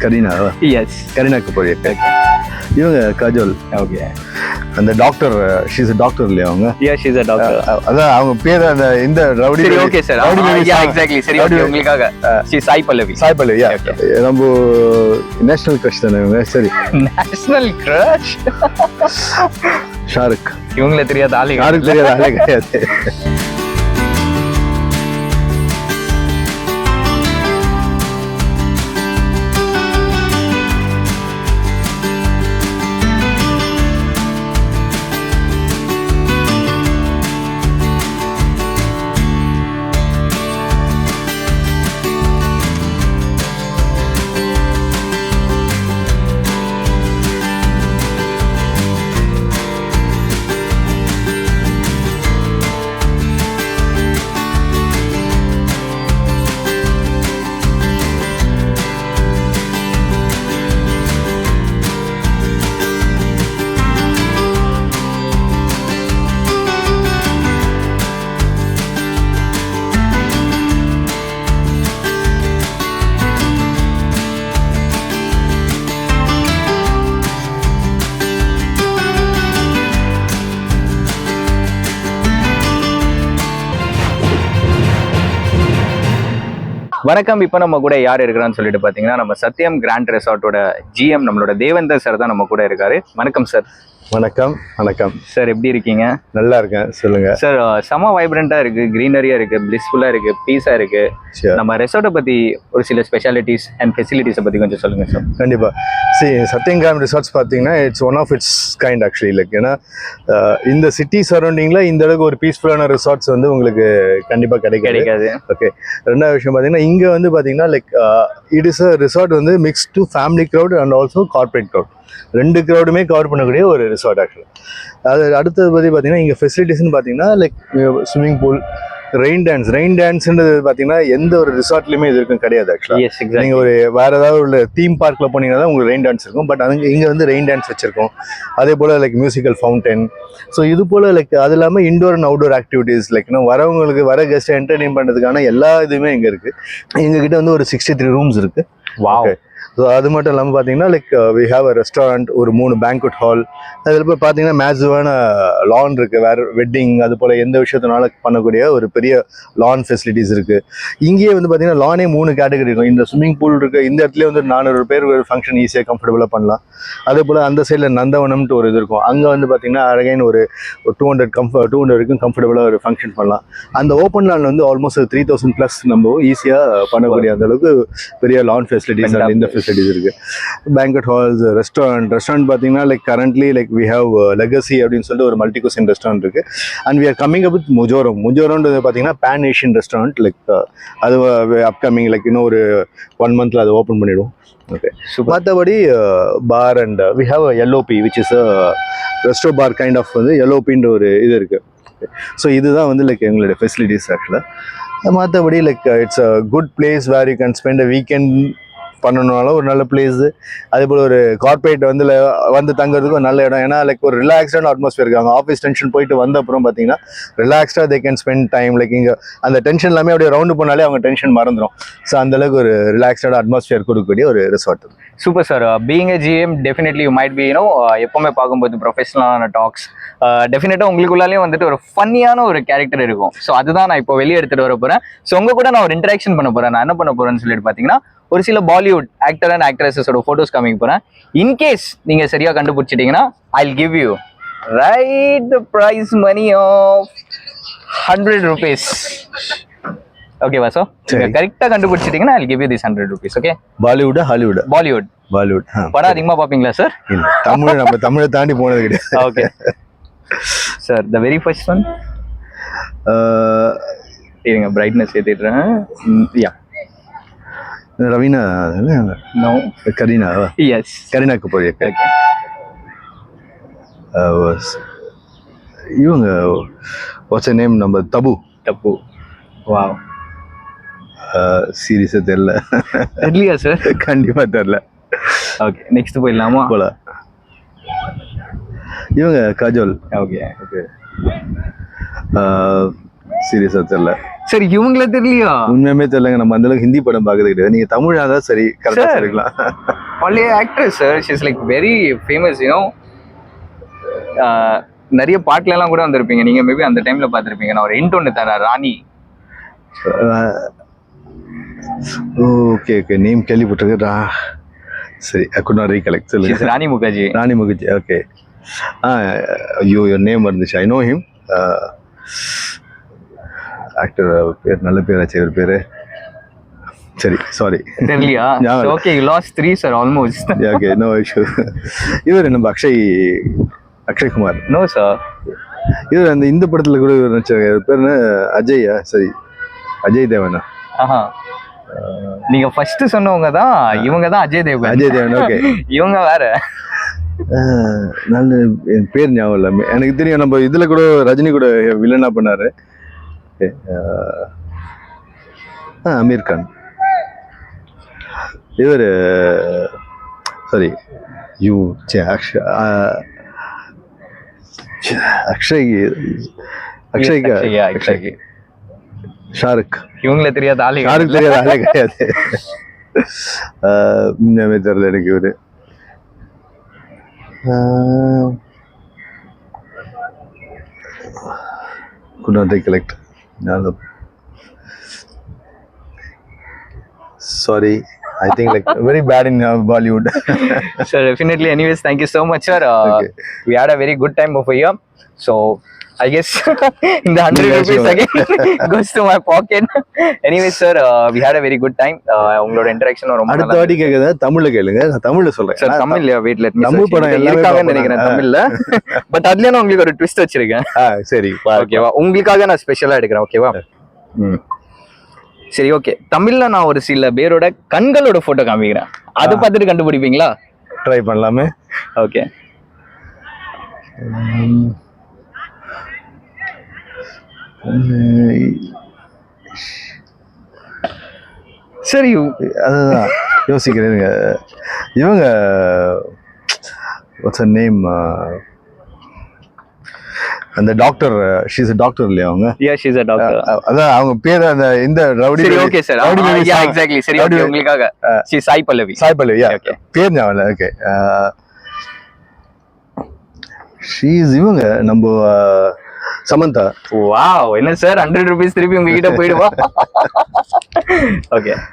Kareena? Yes Kareena Kapoor இவங்க Kajol. Okay அந்த doctor she's doctor இல்லையா அவங்க? எஸ் இஸ் அ டாக்டர் அதான் அவங்க பேர் அந்த இந்த ரவுடி சரி okay sir rowdy ya. Exactly சரி ஓகே. உங்களுக்காக. ஷி சாய் பல்லவி சாய் பல்லவி யா நம்ம நேஷனல் கிரஷ் தானே இவங்க? சரி. நேஷனல் கிரஷ் ஷாருக் இவங்கள தெரியாத ஆளு யாருக்கு தெரியாத ஆளே கிடையாது. வணக்கம். இப்போ நம்ம கூட யார் இருக்கிறான்னு சொல்லிட்டு பார்த்தீங்கன்னா நம்ம சத்யம் கிராண்ட் ரெசார்ட்டோட ஜிஎம் நம்மளோட தேவேந்தர் சார் தான் நம்ம கூட இருக்காரு. வணக்கம் சார் வணக்கம் வணக்கம். சார் எப்படி இருக்கீங்க? நல்லா இருக்கேன் சொல்லுங்க. சார் செம வைப்ரண்டா இருக்கு கிரீனரியா இருக்கு பிளிஸ்ஃபுல்லா இருக்கு பீஸா இருக்கு. நம்ம ரெசார்ட்டை பத்தி ஒரு சில ஸ்பெஷாலிட்டிஸ் அண்ட் ஃபெசிலிட்டிஸை பத்தி கொஞ்சம் சொல்லுங்க சார் கண்டிப்பா. சரி சத்யங்கிராம் ரிசார்ட்ஸ் பார்த்தீங்கன்னா it's one of its kind actually like ஏன்னா இந்த சிட்டி சரௌண்டிங்கில் இந்த அளவுக்கு ஒரு பீஸ்ஃபுல்லான ரிசார்ட்ஸ் வந்து உங்களுக்கு கண்டிப்பாக கிடைக்காது. கிடைக்காது. ஓகே ரெண்டாவது விஷயம் பார்த்தீங்கன்னா இங்கே வந்து பார்த்தீங்கன்னா like it is a resort வந்து mix to family crowd and also corporate crowd ரெண்டு க்ரௌடுமே கவர் பண்ணக்கூடிய ஒரு ரிசார்ட் ஆக்சுவலி அது அடுத்தது பற்றி பார்த்தீங்கன்னா இங்கே ஃபெசிலிட்டிஸ்னு பார்த்தீங்கன்னா like swimming pool rain dance rain டான்ஸ்ன்றது பார்த்தீங்கன்னா எந்த ஒரு ரிசார்ட்லையுமே இது இருக்கும் கிடையாது ஆக்சுவலாக எஸ் எக்ஸாக்ட் நீங்க ஒரு வேற ஏதாவது உள்ள தீம் பார்க்ல போனீங்கன்னா தான் உங்களுக்கு ரெயின் டான்ஸ் இருக்கும். பட் அங்க இங்க வந்து ரெயின் டான்ஸ் வச்சிருக்கோம். அதே போல லைக் மியூசிக்கல் ஃபவுண்டன் ஸோ இது போல லைக் அது இல்லாமல் indoor and outdoor activities like இன்னும் வரவங்களுக்கு வர கெஸ்ட் என்டர்டெயின் பண்றதுக்கான எல்லா இதுவுமே இங்க இருக்கு. எங்க கிட்ட வந்து ஒரு சிக்ஸ்டி த்ரீ ரூம்ஸ் இருக்கு. Wow Okay. ஸோ அது மட்டும் இல்லாமல் பார்த்தீங்கன்னா like we have a restaurant ஒரு மூணு பேங்க்வெட் ஹால் அதில் போய் பார்த்தீங்கன்னா மேக்ஸிவான லான் இருக்கு. வேற வெட்டிங் அது போல எந்த விஷயத்தினால பண்ணக்கூடிய ஒரு பெரிய லான் ஃபெசிலிட்டிஸ் இருக்கு. இங்கேயே வந்து பார்த்தீங்கன்னா லானே மூணு கேட்டகரி இருக்கும். இந்த ஸ்விம்மிங் பூல் இருக்கு. இந்த இடத்துல வந்து நானூறு பேர் ஒரு ஃபங்க்ஷன் ஈஸியாக கம்ஃபர்டபுளாக பண்ணலாம். அதே போல் அந்த சைடில் நந்தவனம்ட்டு ஒரு இது இருக்கும். அங்கே வந்து பார்த்தீங்கன்னா அழகைன் ஒரு two hundred comfort two hundred வரைக்கும் கம்ஃபர்டபுளாக ஒரு ஃபங்க்ஷன் பண்ணலாம். அந்த ஓப்பன் லான் வந்து ஆல்மோஸ்ட் த்ரீ தௌசண்ட் ப்ளஸ் நம்ம ஈஸியாக பண்ணக்கூடிய அந்த அளவுக்கு பெரிய லான் ஃபெசிலிட்டிஸ் இந்த ஃபெசிலிட்டிஸ் இருக்கு. பேங்கட் ஹால்ஸ் ரெஸ்டாரண்ட் ரெஸ்டாரண்ட் பார்த்தீங்கன்னா like currently like we have Legacy அப்படின்னு சொல்லிட்டு ஒரு மல்டி குசின் ரெஸ்டாரண்ட் இருக்கு and we are coming up with முஜோரம் முஜோரம்ன்றது பார்த்தீங்கன்னா பேன் ஏஷியன் ரெஸ்டாரண்ட் லைக் அது அப்கமிங் லைக் இன்னும் ஒரு ஒன் மந்த்ல அதை ஓப்பன் பண்ணிடுவோம். ஓகே சூப்பர் மற்றபடி bar and we have LOB which is resto bar kind of வந்து எல்ஓபின்ற ஒரு இது இருக்கு. ஸோ இதுதான் வந்து லைக் எங்களுடைய ஃபெசிலிட்டிஸ் ஆக்சுவலாக மற்றபடி like it's a good place where you can spend a weekend பண்ணணும்னாலும் ஒரு நல்ல பிளேஸ் அதே போல் ஒரு கார்பரேட் வந்து வந்து தங்குறதுக்கு ஒரு நல்ல இடம். ஏன்னா லைக் ஒரு ரிலாக்ஸ்டான அட்மாஸ்பியர் இருக்காங்க ஆஃபீஸ் டென்ஷன் போயிட்டு வந்த அப்புறம் பார்த்தீங்கன்னா ரிலாக்ஸ்டாக they can spend time like இங்கே அந்த டென்ஷன் எல்லாமே அப்படியே ரவுண்டு போனாலே அவங்க டென்ஷன் மறந்துடும் ஸோ அந்த அளவுக்கு ஒரு ரிலாக்ஸ்டான அட்மாஸ்பியர் கொடுக்கக்கூடிய ஒரு resort super sir being GM definitely you might be you know எப்பவுமே பார்க்கும்போது ப்ரொஃபஷனலான டாக்ஸ் டெஃபினட்டாக உங்களுக்குள்ளாலேயும் வந்துட்டு ஒரு ஃபன்னியான ஒரு கேரக்டர் இருக்கும். ஸோ அதுதான் நான் இப்போ வெளியே எடுத்துகிட்டு வர போகிறேன் ஸோ உங்கள் கூட நான் ஒரு இன்ட்ராக்ஷன் பண்ண போகிறேன் நான் என்ன பண்ண போகிறேன்னு சொல்லிட்டு பார்த்தீங்கன்னா ஒரு சில பாலிவுட் ஆக்டர் அண்ட் ஆக்ட்ரஸஸோட ஃபோட்டோஸ் காமிக்க போறேன். இன்கேஸ் நீங்க சரியா கண்டுபிடிச்சிட்டீங்கன்னா I give you right the prize money of hundred rupees ஓகேவா சரி. கரெக்டாக கண்டுபிடிச்சிட்டீங்கன்னா I give you this hundred rupees okay பாலிவுட்டா ஹாலிவுட்டா பாலிவுட் பாலிவுட் படம் அதிகமாக பார்ப்பீங்களா சார் தமிழ் நம்ம தமிழை தாண்டி போனது கிடையாது. Okay sir the very first one இருங்க brightness ஏற்றிடுறேன் yeah Raveena no Kareena yes Kareena Kapoor okay இவங்க வாட்ஸ் நேம் நம்ம தபு தப்பு வாவ் சீரியஸாக தெரில தெரியலையா சார் கண்டிப்பா தெரில ஓகே நெக்ஸ்ட் போயிடலாமா போல இவங்க காஜோல் ஓகே ஓகே சீரியஸாக தெரில சரி இவங்கள தெரியலையா? உண்மையுமே தெரியலங்க. நம்ம அந்த அளவுக்கு ஹிந்தி படம் பார்க்கறது கிடையாது. நீங்க தமிழா தான் சரி கரெக்டா. சொல்லிக்கலாம் பழைய actress sir she's like very famous you know நிறைய பாட்டுல எல்லாம் கூட வந்திருப்பீங்க. நீங்க மேபி அந்த டைம்ல பார்த்திருப்பீங்க. நான் ஒரு இன்ட் ஒன்று தரேன். ராணி. ஓகே ஓகே நேம் கேள்விப்பட்டிருக்கா. சரி குட் நாட் ரீகலெக்ட் சொல்லுங்க. ராணி முகர்ஜி ராணி முகர்ஜி ஓகே ஐயோ நேம் இருந்துச்சு ஐ நோ ஹிம் ஆக்டர் பேர் நல்ல பேர் ஆச்சு ஒரு பேர்? சரி சாரி தெரியலையா? Okay last three sir almost okay no issue இவர் நம்ம அக்ஷய் அக்ஷய் குமார். நோ சார் இவர் அந்த இந்த படத்துல கூட இவர் நடிச்சாங்க இவர் பேர் என்ன? அஜயா சரி அஜய் தேவனா. ஆஹா. நீங்க ஃபர்ஸ்ட் சொன்னவங்க தான் இவங்க தான் அஜய் தேவ் அஜய் தேவன் ஓகே இவங்க வேற. நல்ல பேர் ஞாபகம் இல்லை. எனக்கு தெரியும் நம்ம இதுல கூட ரஜினி கூட வில்லனா பண்ணாரு. அமீர் கான். இவர் சாரி யூ அக்ஷய் அக்ஷய் அக்ஷய். ஷாருக். இவங்கள தெரியாத ஆளு யாருக்கு தெரியாத ஆளே கிடையாது. உண்மையாவே தெரியல எனக்கு இவரு. could not recollect sorry i think like very bad in uh, bollywood Sir, definitely. Anyways, thank you so much, sir. Uh, Okay. We had a very good time over here. So, I guess in the 100 Yeah, rupees sure. again goes to my pocket. Anyways, sir, uh, we had a very good time. Uh, உங்களோட interaction ரொம்ப அடுத்த வாட்டி கேக்குதா தமிழ்ல கேளுங்க நான் தமிழ்ல சொல்றேன் சார் தமிழ்ல வெயிட் லெட் மீ தமிழ் படம் எல்லாமே நினைக்கிறேன் நான். தமிழ்ல பட் அதுலயே நான் உங்களுக்கு ஒரு ட்விஸ்ட் வச்சிருக்கேன் சரி. ஓகேவா உங்களுக்காக நான் ஸ்பெஷலா எடுக்கிறேன் ஓகேவா ம். சரி ஓகே தமிழ்ல நான் ஒரு சில பேரோட கண்களோட போட்டோ காமிக்கிறேன். அதை பார்த்துட்டு கண்டுபிடிப்பீங்களா? ட்ரை பண்ணலாமே. ஓகே சரி அதுதான். யோசிக்கிறேன். இவங்க வாட்ஸ் நேம் அந்த டாக்டர் ஷீஸ் டாக்டர் இல்லையா அவங்க? யா ஷீஸ் அ டாக்டர் அதான் அவங்க பேர் அந்த இந்த ரவுடி சரி okay sir rowdy yeah. Exactly சரி ஓகே உங்களுக்காக. She Sai Pallavi Sai Pallavi yeah. பேர் ஞாபகம் ஓகே ஷீஸ் இவங்க நம்ம சமந்தா. வாவ் என்ன சார் ஹண்ட்ரட் ருபீஸ் திருப்பி உங்ககிட்ட போயிடுவா ஓகே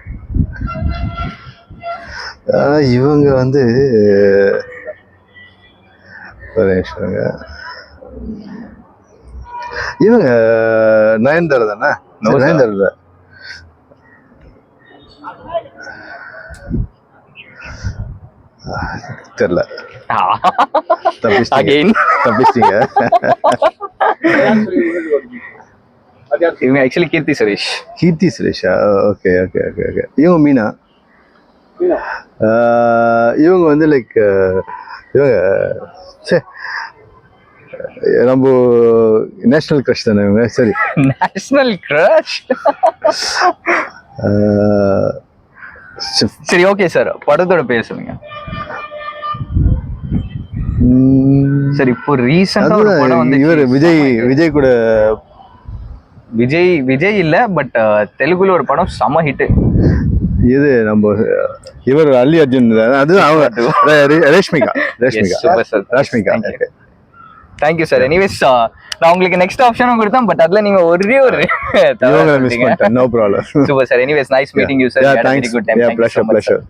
இவங்க வந்து ஒரு நிமிஷம். இவங்க நயன்தாரா தானே. நயன்தாரா. தெரியல. தப்பிச்சிட்டீங்க. இவங்க actually Keerthy Suresh. Keerthy சுரேஷா? Okay okay okay okay. இவங்க மீனா? இவங்க வந்து லைக் இவங்க சே நம்ம நேஷனல் க்ரஷ் தானே இவங்க? சரி. நேஷனல் கிரஷ் சரி ஓகே சார் படத்தோட பேர் சொல்லுங்க. சரி இப்போ ரீசெண்டா ஒரு படம் வந்து இவர் விஜய் விஜய் கூட. விஜய் விஜய் இல்ல பட் தெலுங்குல ஒரு படம் செம ஹிட் இது நம்ம இவர் அல்லி அர்ஜுன்? அதுதான் அவங்க Rashmika Rashmika. Rashmika. Thank you sir anyways நான் உங்களுக்கு நெக்ஸ்ட் ஆப்ஷனும் கொடுத்தேன் பட் அதுல நீங்க ஒரே ஒரு no problem super sir anyways nice meeting you sir thanks. Good time pleasure, pleasure.